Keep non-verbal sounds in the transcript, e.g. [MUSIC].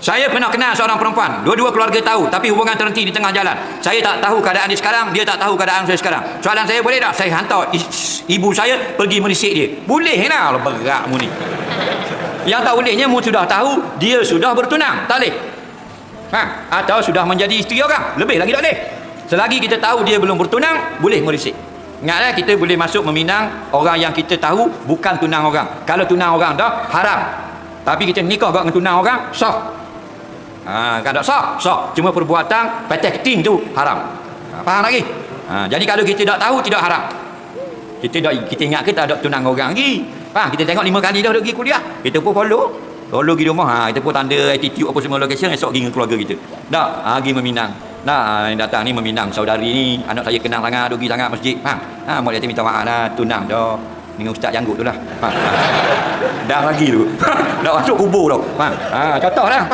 Saya pernah kenal seorang perempuan. Dua-dua keluarga tahu. Tapi hubungan terhenti di tengah jalan. Saya tak tahu keadaan dia sekarang. Dia tak tahu keadaan saya sekarang. Soalan saya boleh tak? Saya hantar ibu saya pergi merisik dia. Boleh lah. Berat mu ni. Yang tak bolehnya mu sudah tahu dia sudah bertunang. Tak boleh. Ha? Atau sudah menjadi isteri orang. Lebih lagi tak boleh. Selagi kita tahu dia belum bertunang, boleh merisik. Ingatlah kita boleh masuk meminang orang yang kita tahu bukan tunang orang. Kalau tunang orang dah haram. Tapi kita nikah dengan tunang orang sah. Ha, kan tak sah? Sah. Cuma perbuatan patah keting tu haram. Ha, faham lagi? Ha, jadi kalau kita tak tahu tidak haram. Kita dak kita ingat kita ada tunang orang lagi. Faham? Kita tengok lima kali dah duk pergi kuliah. Kita pun follow. Follow pergi rumah. Ha, kita pun tanda attitude apa semua location esok pergi dengan keluarga kita. Tak, ha, pergi meminang. Nah, yang datang ni meminang saudari ni anak saya kenal sangat duk pergi sangat masjid. Ha. Ha, mau dia minta maaf lah tunang dah. Dengan ustaz janggut tu lah. Ha. [LAUGHS] Dah lagi tu. [LAUGHS] Dah masuk kubur tu. Ha. Ha, contoh lah.